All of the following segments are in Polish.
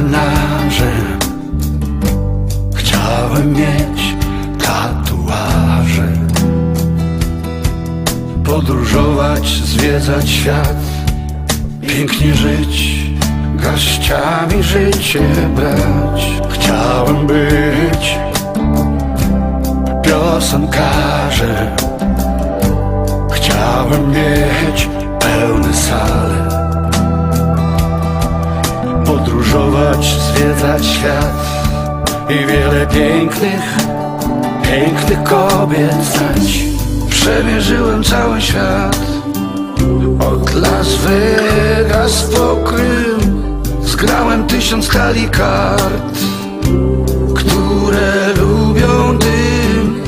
marynarzy Chciałem mieć tatuaże. Podróżować, zwiedzać świat. Pięknie żyć, gościami życie brać. Chciałem być piosenkarzem. Chciałem mieć pełne sale Podróżować, zwiedzać świat. I wiele pięknych, pięknych kobiet znać Przemierzyłem cały świat. Od Las Vegas po Krym Zgrałem tysiąc talii kart Które lubią dym.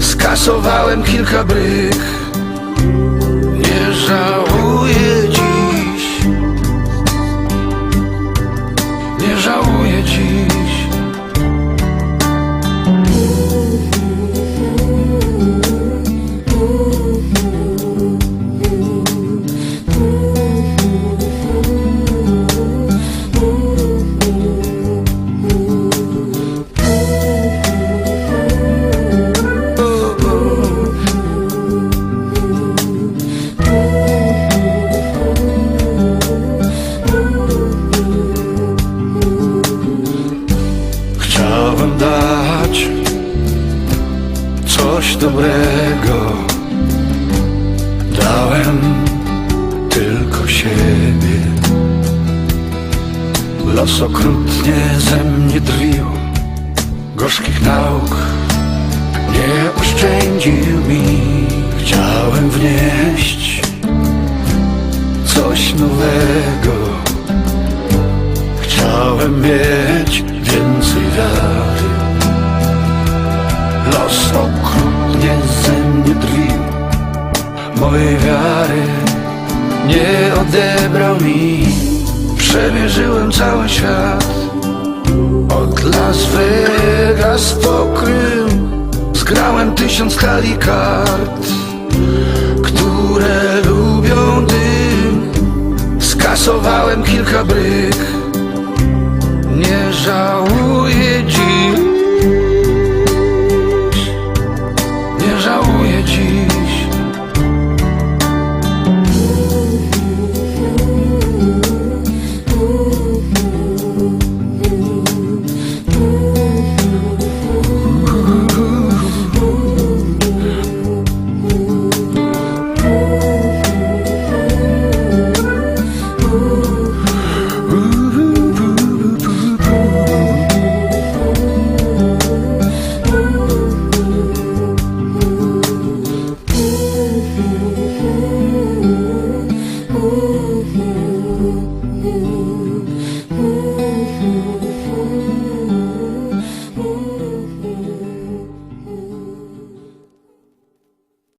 Skasowałem kilka bryk Chciałem dać coś dobrego. Dałem tylko siebie. Los okrutnie ze mnie drwił, gorzkich nauk nie oszczędził mi. Chciałem wnieść coś nowego. Chciałem mieć Los okrutnie ze mnie drwił Mojej wiary nie odebrał mi. Przemierzyłem cały świat. Od Las Vegas po Krym Zgrałem tysiąc talii kart Które lubią dym. Skasowałem kilka bryk. Nie żałuję dziś